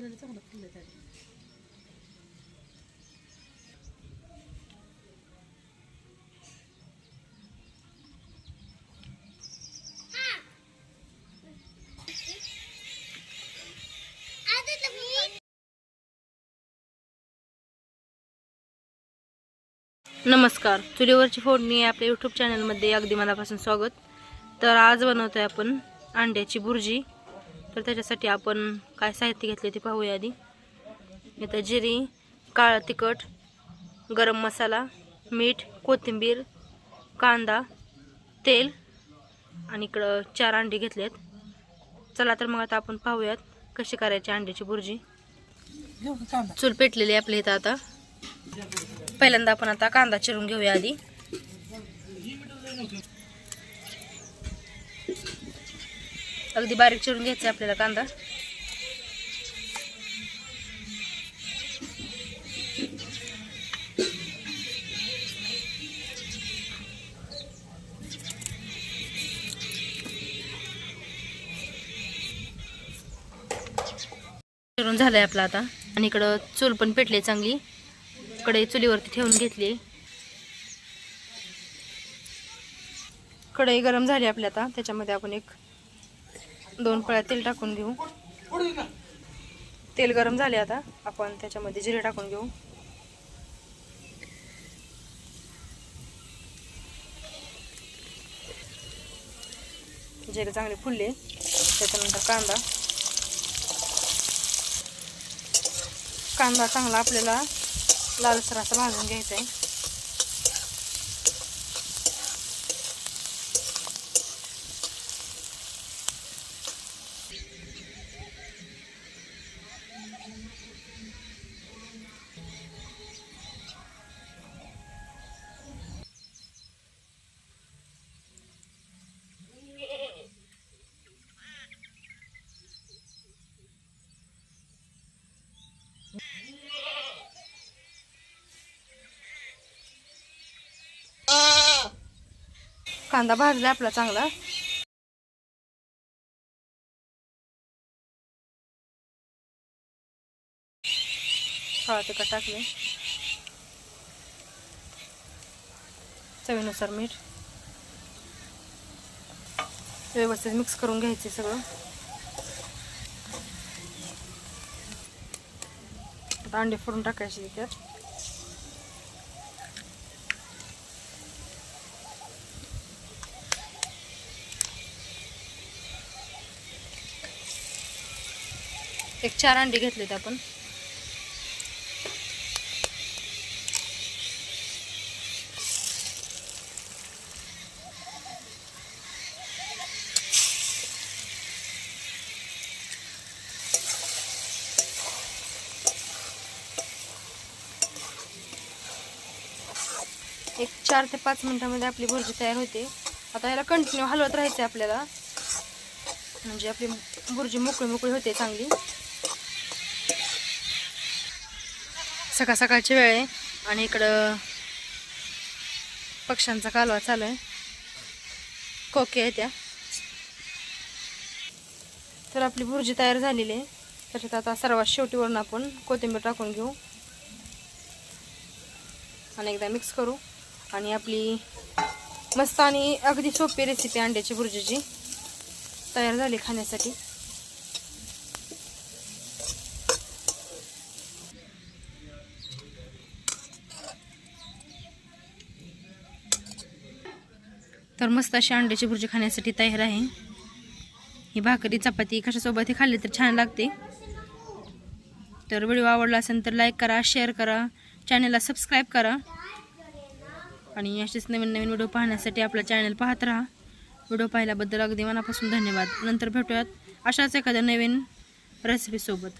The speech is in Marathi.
कलर चांगला फुललं त्याने नमस्कार. चुलीवरची फोडणी आपल्या यूट्यूब चॅनलमध्ये अगदी मनापासून स्वागत. तर आज बनवतो आहे आपण अंड्याची भुर्जी. तर त्याच्यासाठी आपण काय साहित्य घेतले ते पाहूया आधी. इथं जिरी काळं तिखट गरम मसाला मीठ कोथिंबीर कांदा तेल आणि इकडं चार अंडी घेतलेत. चला तर मग आता आपण पाहूयात कशी करायची अंड्याची भुर्जी. चूल पेटलेली आपल्या इथं आता. पहिल्यांदा आपण आता कांदा चिरून घेऊया आधी. अगदी बारीक चिरून घ्यायचा आहे आपल्याला कांदा. चिरून झालंय आपला आता. आणि इकडं चूल पण पेटली चांगली. कढई चुलीवरती ठेवून घेतली. कढई गरम झाली आपल्या आता. त्याच्यामध्ये आपण एक दोन पळ्या तेल टाकून घेऊ. तेल गरम झाले आता. आपण त्याच्यामध्ये जिरे टाकून घेऊ. जिरे चांगले फुलले. त्याच्यानंतर कांदा. कांदा चांगला आपल्याला लालसर असा भाजून घ्यायचा आहे कांदा भाजला आपला चांगला. हळद तिखट टाकले. चवीनुसार मीठ. व्यवस्थित मिक्स करून घ्यायचे सगळं. आता अंडे फोडून टाकायचे त्यात एक चार अंडी घेतलेत आपण. एक चार ते पाच मिनिटामध्ये आपली भुर्जी तयार होते. आता याला कंटिन्यू हलवत राहायचं आहे आपल्याला. म्हणजे आपली भुर्जी मोकळी मोकळी होते चांगली. सकाळ सकाळची वेळ आहे. आणि इकडं पक्ष्यांचा कालवा चालू आहे. कोके आहे त्या. तर आपली भुर्जी तयार झालेली आहे. त्याच्यात आता सर्वात शेवटीवरून आपण कोथिंबीर टाकून घेऊ. आणि एकदा मिक्स करू. आणि आपली मस्त आणि अगदी सोपी रेसिपी अंड्याची भुर्जीची तयार झाली खाण्यासाठी. तर मस्त अशी अंड्याची भुर्जी खाण्यासाठी तयार आहे. ही भाकरी चपाती कशासोबत हे खाल्ली तर छान लागते. तर व्हिडिओ आवडला असेल तर लाईक करा शेअर करा चॅनलला सबस्क्राईब करा. आणि असेच नवीन नवीन व्हिडिओ पाहण्यासाठी आपला चॅनल पाहत राहा. व्हिडिओ पाहिल्याबद्दल अगदी मनापासून धन्यवाद. नंतर भेटूयात अशाच एखाद्या नवीन रेसिपीसोबत